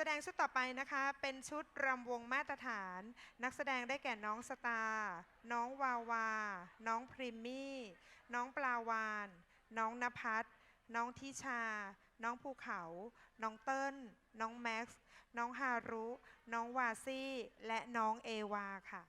แสดงชุดต่อไปนะคะ เป็นชุดรำวงมาตรฐาน นักแสดงได้แก่น้องสตาร์น้องวาวา น้องพริมมี่ น้องปลาวาน น้องนภัสน้องทิชา น้องภูเขา น้องเติ้ลน้องแม็กซ์ น้องฮารุ น้องวาซี่ และน้องเอวาค่ะ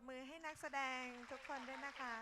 บมือให้นักแสดงทุกคนด้วยนะคะ